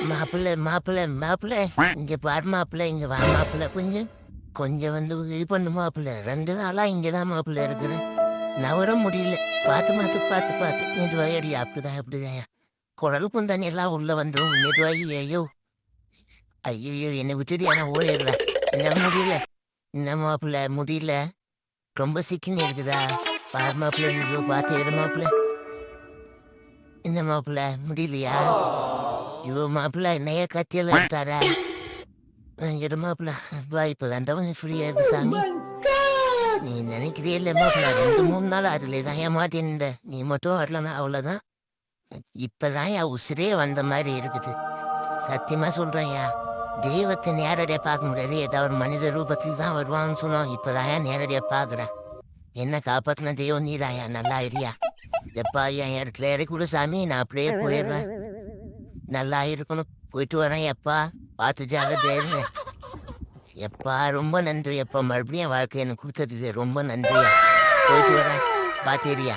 மாப்பிள்ளை மாப்பிள்ள மாப்பிள்ள. இங்க பாரு மாப்பிள்ளை இங்க வா மாப்பிள்ள. கொஞ்சம் கொஞ்சம் வந்து இது பண்ணு மாப்பிள்ள. ரெண்டு நாளா இங்கதான் மாப்பிள்ளை இருக்கிறேன் நவர முடியல. பார்த்து பார்த்து பார்த்து பார்த்து. அடி. அப்படிதான் அப்படிதான் குடல் தண்ணி எல்லாம் உள்ள வந்துடும் மெதுவாகி ஐயோ. ஐயோ என்னை விட்டுட்டு என்ன ஓடிடுற. என்ன முடியல? என்ன மாப்பிள்ள? முடியல. ரொம்ப சிக்கின்னு இருக்குதா? பாரு மாப்பிள்ளை பார்த்து எடு மாப்பிள்ள. என்ன மாப்பிள்ள? முடியலையா? ஐயோ மாப்பிள்ளை என்னைய கத்தியில எடுத்தாரா? எடு மாப்பிள்ளை வா இப்போ தான் ஃப்ரீயா இருக்கு சாமி. நீ நினைக்கிறியல்ல மாப்பிள்ளை ரெண்டு மூணு நாள் அதுல தான் ஏமாட்டின் நீ மட்டும் வரலனா அவ்வளோதான் இப்பதான் என் உசிரே வந்த மாதிரி இருக்குது. சத்தியமா சொல்றேன்யா தெய்வத்தை நேரடியா பார்க்க முடியாது. ஏதாவது ஒரு மனித ரூபத்தில் தான் வருவான்னு சொன்னோம் இப்பதான் நேரடியா பார்க்குறேன் என்ன காப்பாத்தின தெய்வம் நீதாயா நல்லா இருக்கியா? எப்பா என் இடத்துல இறக்கி விடு சாமி. நான் அப்படியே போயிடுவேன் நல்லா இருக்கணும் போயிட்டு வரேன் எப்பா. பார்த்து ஜாகிரதையா இருங்க. எப்பா ரொம்ப நன்றி எப்பா மறுபடியும் என் வாழ்க்கை எனக்கு கொடுத்தது ரொம்ப நன்றியா. போயிட்டு வரேன். பார்த்துறியா